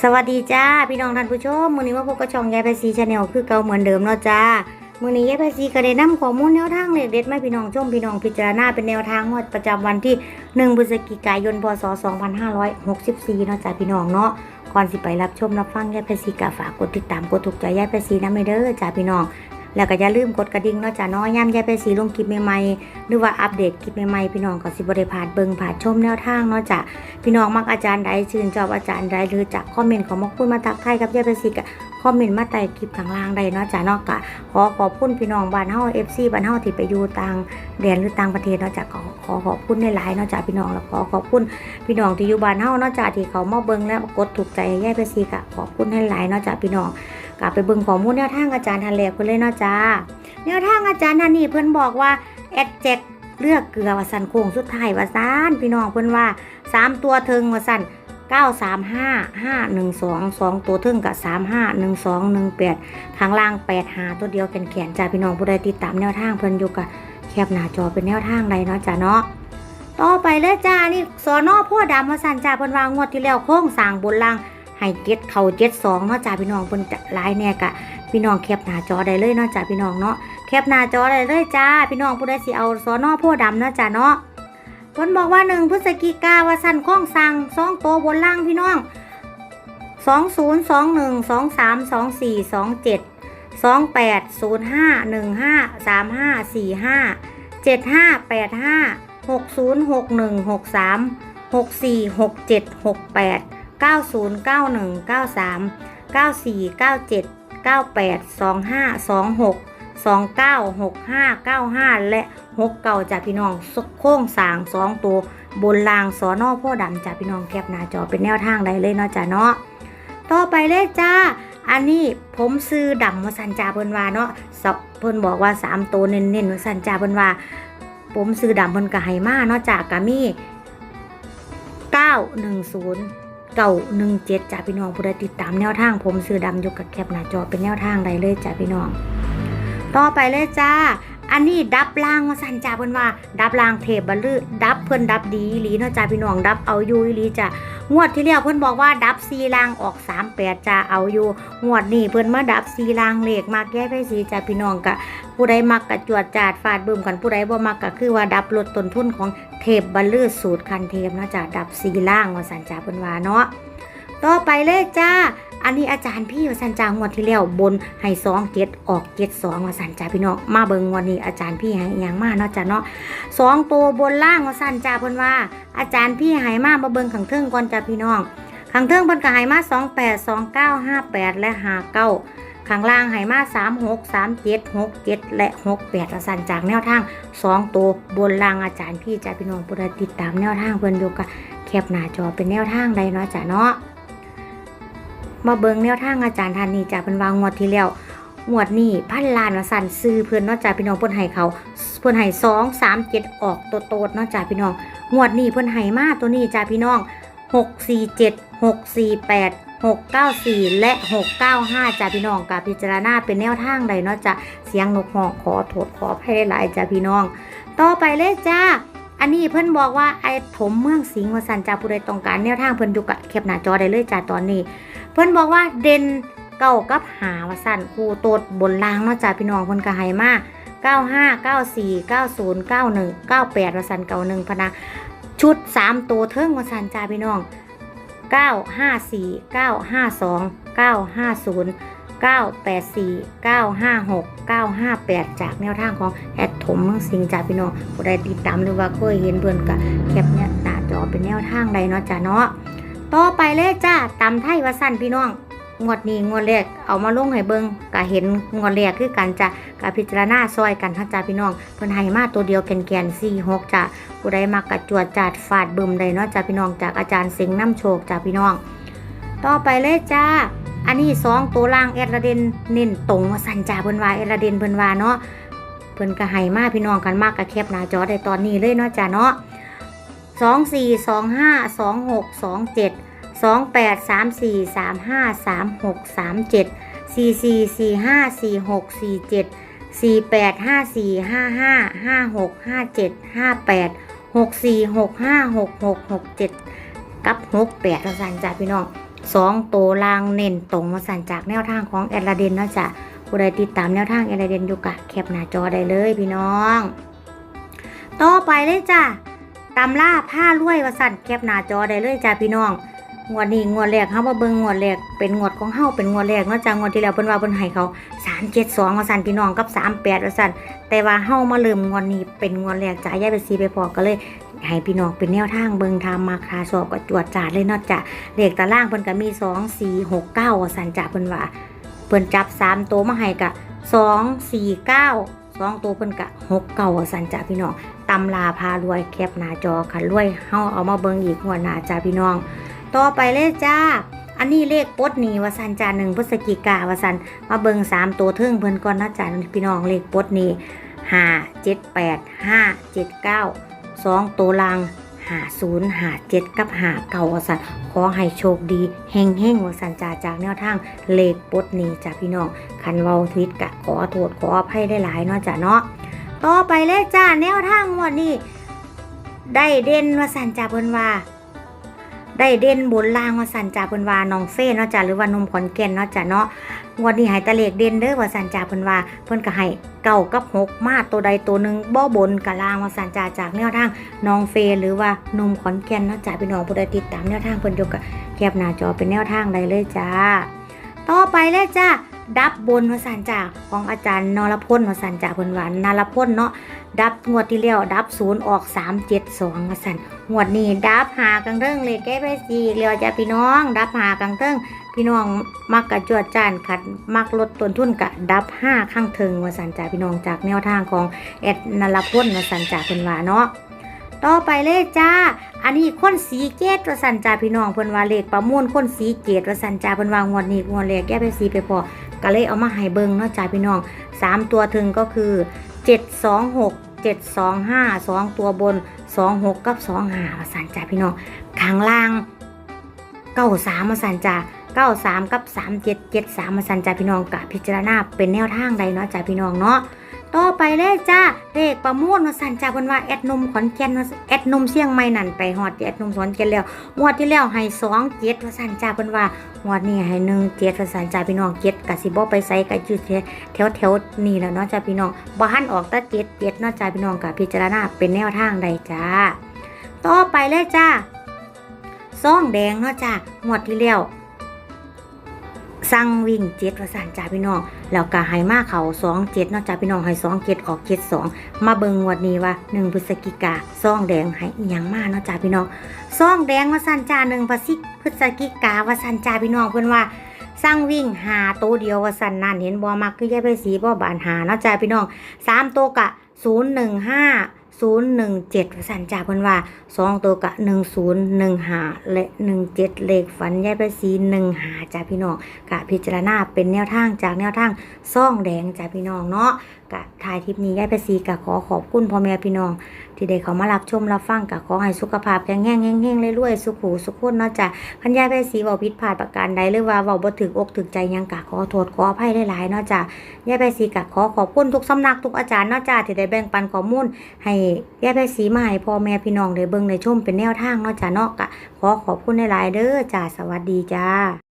สวัสดีจ้าพี่น้องท่านผู้ชมมื้อนี้มาพบกับช่องยายไพซีชาแนลคือเก่าเหมือนเดิมเนาะจ้ามื้อนี้ยายภาษีก็ได้นำข้อมูลแนวทางเลขเด็ดมาให้พี่น้องชมพี่น้องพิจารณาเป็นแนวทางงวดประจำวันที่ 1พฤศจิกายนพศ 2564เนาะจ้าพี่น้องเนาะก่อนสิไปรับชมรับฟังยายไพซีก็ฝากกดติดตามกดถูกใจยายไพซีนำเด้อจ้าพี่น้อง แล้วก็อย่าลืมกดกระดิ่งเนาะจ้าเนาะย่ำยายไพซีลงคลิปใหม่ๆหรือว่าอัปเดตคลิปใหม่ๆพี่น้องก็สิบ่ได้พาดเบิงผ่าชมแนวทางเนาะจ้าพี่น้องมักอาจารย์ใดชื่นชอบอาจารย์ใดหรือจากคอมเมนต์ของมาพูดมาทักทายกับยายประสิกะคอมเมนต์มาใต้คลิปข้างล่างใดเนาะจ้าเนาะกะขอขอบคุณพี่น้องบ้านเฮา FC บ้านเฮาที่ไปอยู่ต่างแดนหรือต่างประเทศเนาะจ้าขอขอขอบคุณในหลายเนาะจ้าพี่น้องแล้วขอขอบคุณพี่น้องที่อยู่บ้านเฮาเนาะจ้าที่เขามาเบิงและกดถูกใจยายปสิกะขอบคุณให้หลายเนาะจ้าพี่น้อง กลับไปเบิ่งข้อมูลแนวทางอาจารย์ทันแลกเพิ่นเลยเนาะจ้าแนวทางอาจารย์ท่านนี้เพิ่นบอกว่าแอดแจกเลือกเกลือว่าสันโค้งสุดท้ายว่าซานพี่น้องเพิ่นว่าสามตัวเทิงว่าสั่นเก้าสามห้าห้าหนึ่งสองสองตัวเทิงกับสามห้าหนึ่งสองหนึ่งแปดทางล่างแปดหาตัวเดียวแขนแขนๆจ้าพี่น้องผู้ใดติดตามแนวทางเพิ่นอยู่กับแคบหน้าจอเป็นแนวทางใดเนาะจ้าเนาะต่อไปเลยจ้านี่สอนอพ่อดำมาสั่นจ้าเพิ่นวางงวดที่แล้วโค้งสางบนล่าง ให้เจ็ดเข่าเจ็ดสองเนาะจ้าพี่น้องเพิ่นจะหลายแน่กะพี่น้องแคบหน้าจอได้เลยเนาะจ้าพี่น้องเนาะแคบหน้าจอได้เลยจ้าพี่น้องผู้ใดสิเอาสอนอพ่อดำเนาะจ้าเนาะเพิ่นบอกว่าหนึ่งพฤศจิกาว่าสั่นข้องสั่งสองโตบนล่างพี่น้องสองศูนย์สองหนึ่งสองสามสองสี่สองเจ็ดสองแปดศูนย์ห้าหนึ่งห้าสามห้าสี่ห้าเจ็ดห้าแปดห้าหกศูนย์หกหนึ่งหกสามหกสี่หกเจ็ดหกแปด เก้าศูนย์เก้าหนึ่งเก้าสามเก้าสี่เก้าเจ็ดเก้าแปดสองห้าสองหกสองเก้าหกห้าเก้าห้าและหกเก่าจากพี่น้องโค้งสางสองตัว บนรางสอนอพ่อดำจากพี่น้องแคปหน้าจอเป็นแนวทางได้เลยเนาะจ้ะเนาะต่อไปเลยจ้า อันนี้ผมซื้อดำมาสันจาเพิ่นว่าเนาะสะเพิ่นบอกว่าสามตัวเน้นๆมาสันจาเพิ่นว่า ผมซื้อดำเพิ่นก็ให้มาเนาะจากกามีเก้าหนึ่งศูนย์ เก่าหนึ่งเจ็ดจ่าพี่น้องผู้ใดติดตามแนวทาง ผมซื้อดำอยู่กับแคปหน้าจอเป็นแนวทางใดเลยจ่าพี่น้อง ต่อไปเลยจ้า อันนี้ดับล่างมาสั่นจ่าเพิ่นว่า ดับล่างเทพบัลลือดับเพิ่นดับดีอีหลีเนาะจ่าพี่น้องดับเอาอยู่อีหลีจ้า งวดที่แล้วเพื่อนบอกว่าดับซีล่างออก38จ้าเอาอยู่ งวดนี้เพื่อนมาดับซีล่างเลขมากแก้ไปสีจ่าพี่น้องกะผู้ใดมักกะจวดจาดฟาดบึ้มกันผู้ใดบ่มักก็คือว่าดับลดต้นทุนของเทปบัลลือสูตรคันเทปนะจ่าดับซีล่างมาสันจ่าเพิ่นว่าเนาะต่อไปเลยจ้า อันนี้อาจารย์พี่วสันจางวดที่แล้วบนให้สองเจ็ดออกเจ็ดสองว่าสันจาพี่น้องมาเบิงวันนี้อาจารย์พี่ให้ยังมาเนาะจ้ะเนาะสองตัวบนล่างว่าสันจาเพิ่นว่า อาจารย์พี่ให้มามาเบิงขังเทิงก่อนจ้ะพี่น้องขังเทิงเพิ่นก็ให้มาสองแปดสองเก้าห้าแปดและห้าเก้าข้างล่างให้มาสามหกสามเจ็ดหกเจ็ดและหกแปดวสันจากแนวทางสองตัวบนล่างอาจารย์พี่จ้ะพี่น้องผู้ใดติดตามแนวทางเพิ่อนอยู่กับแคปหน้าจอเป็นแนวทางใดเนาะจ้ะเนาะ มาเบิงแนวทางอาจารย์ทานนีจ้ะเป็นวางงวดที่แล้วงวดนี้พันล้านว่าสั่นซื้อเพื่อนเนาะจ้ะพี่น้องเพิ่นให้เขาเพิ่นให้สองสามเจ็ดออกโตโตเนาะจ้ะพี่น้องงวดนี้เพิ่นให้มากตัวนี้จ้ะพี่น้องหกสี่เจ็ดหกสี่แปดหกเก้าสี่และหกเก้าห้าจ้ะพี่น้องกับพิจารณาเป็นแนวทางใดเนาะจ้ะเสียงนกหอกขอโทษขอให้หลายจ้ะพี่น้อง ต่อไปเลยจ้าอันนี้เพิ่อนบอกว่าไอ้ถมเมืองสิงห์ว่าสันจ้าผู้ใดต้องการแนวทางเพิ่อนอยู่กับแคปหน้าจอได้เลยจ้าตอนนี้ เพื่อนบอกว่าเดนเก้ากับหาวสันคู่ตดบนลางเนาะจ้าพี่น้องเพิ่นกระไฮมาเก้าห้าเก้าสี่เก้าศูนย์เก้าหนึ่งเก้าแปดวสันเก้าหนึ่งพนะชุดสามตัวเทิงวสันจ้าพี่น้องเก้าห้าสี่เก้าห้าสองเก้าห้าศูนย์เก้าแปดสี่เก้าห้าหกเก้าห้าแปดจากแนวทางของแอดถมเมืองสิงจากพี่น้องผู้ใดติดตามหรือว่าเคยเห็นเบื่อกับแคปเนี่ยตาจอเป็นแนวทางใดเนาะจ้าเนาะ ต่อไปเลยจ้าตำไทยว่าสั้นพี่น้องงวดนี้งวดแรกเอามาลงให้เบิงก็เห็นงวดแรกคือกันจ้ะกพิจารณาซอยกันท่าจ้าพี่น้องเพิ่นให้มาตัวเดียวแกนแกนสี่หกจ้ะผู้ใดมักกระจวดจาดฟาดบึมใดเนาะจ้าพี่น้องจากอาจารย์เสิงห์น้ำโชคจ้าพี่น้อง ต่อไปเลยจ้าอันนี้สองตัวล่างเอราเดนเน้นตรงวสันจ้าเพิ่นว่าเอราเดนเพิ่นว่าเนาะเพิ่นก็ให้มาพี่น้องกันมากกระแคบหน้าจอได้ตอนนี้เลยเนาะจ้าเนาะ สองสี่สองห้าสองหกสองเจ็ดสองแปดสามสี่สามห้าสามหกสามเจ็ดสี่สี่สี่ห้าสี่หกสี่เจ็ดสี่แปดห้าสี่ห้าห้าห้าหกห้าเจ็ดห้าแปดหกสี่หกห้าหกหกหกเจ็ดกับหกแปดละสันจ้าพี่น้องสองโตลางเน้นตรงมาสั่นจากแนวทางของแอดลาเดนนะจ้ะผู้ใดติดตามแนวทางแอดลาเดนอยู่กะแคปหน้าจอได้เลยพี่น้อง ต่อไปเลยจ้ะ ตำล่าผ้ารวยว่าสั่นแคปหน้าจอได้เลยจ้ะพี่น้อง งวดนี้งวดแรกเฮามาเบิ่งงวดแรกเป็นงวดของเฮาเป็นงวดแรกเนาะจ้ะงวดที่แล้วเพิ่นว่าเพิ่นให้เขา372ว่าซั่นพี่น้องกับ 38ว่าซั่นแต่ว่าเฮามาเริ่มงวดนี้เป็นงวดแรกจ้ะย้าไปซีไปพอก็เลยให้พี่น้องเป็นแนวทางเบิ่งทำมาคาสอบก็จวดจาดเลยเนาะจ้ะเลขตารางเพิ่นก็มี 2 4 6 9ว่าซั่นจ้ะเพิ่นว่าเพิ่นจับ3ตัวมาให้ก็2 4 9 2ตัวเพิ่นก็6 9ว่าซั่นจ้ะพี่น้อง ตำลาพารวยแคปหน้าจอค่ะรวยเฮาเอามาเบิ่งอีกงวหน้าจ้ะพี่น้อง ต่อไปเลยจ้า อันนี้เลขปดนีวสันจ่าหนึ่งพฤศจิกาวสันมาเบิงสามตัวเทิงเพิ่นก่อนนะจ้าพี่น้องเลขปดนีห้าเจ็ดแปดห้าเจ็ดเก้าสองตัวลังหาศูนย์หาเจ็ดกับหาเก้าวสันขอให้โชคดีเฮงเฮงวสันจ่าจากแนวทางเลขปดนีจ้าพี่น้องคันเวาทวิตกะขอโทษขออภัยได้หลายเนาะจ้าเนาะ ต่อไปเลยจ้าแนวทางงวันนี้ได้เด่นวสันจาเพิ่นว่า ได้เด่นบนล่างว่าสันจ่าเพิ่นว่าน้องเฟ้เนาะจ้ะหรือว่านมขอนแก่นเนาะจ้ะเนาะงวดนี้ให้ตะเลขเด่นเด้อว่าสันจ่าเพิ่นว่า เพิ่นก็ให้เก้ากับหกมาตัวใดตัวหนึ่งบ่บนกับล่างว่าสันจ่าจากแนวทางน้องเฟหรือว่านมขอนแก่นเนาะจ้ะพี่น้องผู้ใดติดตามแนวทางเพิ่นอยู่กับแคปหน้าจอเป็นแนวทางใดเลยจ้าต่อไปเลยจ้า ดับบนวสันจ่าของอาจารย์นรพลวสันจ่าเพิ่นว่านรพลเนาะดับงวดที่แล้วดับศูนย์ออกสามเจ็ดสองวสันงวดนี้ดับหากังเทิงเลยแก้ไปสี่เรียวจะพี่น้อง ดับหากังเทิงพี่น้องมักกะจวดจานขัดมักลดต้นทุนกะดับห้าข้างเทิงวสันจ่าพี่น้องจากแนวทางของแอดนรพลวสันจ่าเพิ่นว่าเนาะต่อไปเลยจ้า อันนี้คนสีเกตวสันจ่าพี่น้องเพิ่นว่าเลขประมูลคนสีเกตวสันจ่าเพิ่นว่างวดนี้งวดแรกแก้ไปสีไปพอ ก็เลยเอามาให้เบิ่งเนาะจ้าพี่น้องสามตัวถึงก็คือเจ็ดสองหกเจ็ดสองห้าสองตัวบนสองหกกับสองหาสันจ่าพี่น้องข้างล่างเก้าสามมาสันจ่าเก้าสามกับสามเจ็ดเจ็ดสามมาสันจ่าพี่น้องกะพิจารณาเป็นแนวทางใดเนาะจ่าพี่น้องเนาะ ต่อไปเลยจ้าเลขประมูลมาสันจ่าเพิ่นว่าแอดนมขอนแก่นแอดนมเชียงใหม่นั่นไปฮอดแอดนมสอนแก่นแล้วงวดที่แล้วให้สองเจ็ดว่าสันจ่าเพิ่นว่างวดนี้ให้หนึ่งเจ็ดว่าสันจ่าพี่น้องเจ็ดกะสิบ่ไปใส่กะจุดแถวแถวๆนี่แหล้วเนาะจ่าพี่น้องบ่หันออกตะเจ็ดเจ็ดเนาะจ่าพี่น้องกับพิจารณาเป็นแนวทางใดจ้าต่อไปเลยจ้าซ่องแดงเนาะจ้าหมดที่แล้ว สั่งวิ่งเจ็ดประสานจ้าพี่น้องแล้วก็ให้มาเขาสองเจ็ดนาะจ้าพี่น้องให้สองเจ็ดออกเจ็ดสองมาเบิงงวดนี้ว่าหนึ่งพฤศจิกาซองแดงให้ยังมาเนาะจ้าพี่น้องซองแดงว่าสันจ้าหนึ่งพฤศจิพฤศจิกาว่าสันจ้าพี่น้องเพื่อนว่าสร้างวิ่งหาโตเดียวว่าสันนั่นเห็นบอมักคือยายไปสีบ่บานหาเนาะจ้าพี่น้องสามโตกะศูนย์หนึ่งห้า ศูนย์หนึ่งเจ็ดสันจาเพื่นว่าสองตัวกะหนึ่งศูนย์หนึ่งหาและหนึ่งเจ็ดเลขฝันยายไปสีหนึ่งหาจ้าพี่น้องกะพิจารณาเป็นแนวทางจากแนวทางซ่องแดงจ้าพี่น้องเนาะกะถ่ายทิปนี้ยายไปสีกะขอขอบคุณพ่อแม่พี่น้องที่ได้เขามารับชมรับฟังกะขอให้สุขภาพแข็งแรงแห้งๆเรื่อยๆสุขหูสุขคนเนาะจ้ะพันยายไปสีเบาผิดพลาประการใดหรือว่าเบาบ่ถึกอกถึกใจยังกะขอโทษขออภัยหลายๆเนาะจ้ะยายไปสีกะขอขอบคุณทุกสำนักทุกอาจารย์เนาะจ้ะที่ได้แบ่งปันข้อมูล ให้ยายไปสีมาให้พ่อแม่พี่น้องได้เบิ่งได้ชมเป็นแนวทางเนาะจ้ะเนาะกะขอขอบคุณหลายๆเด้อจ้าสวัสดีจ้า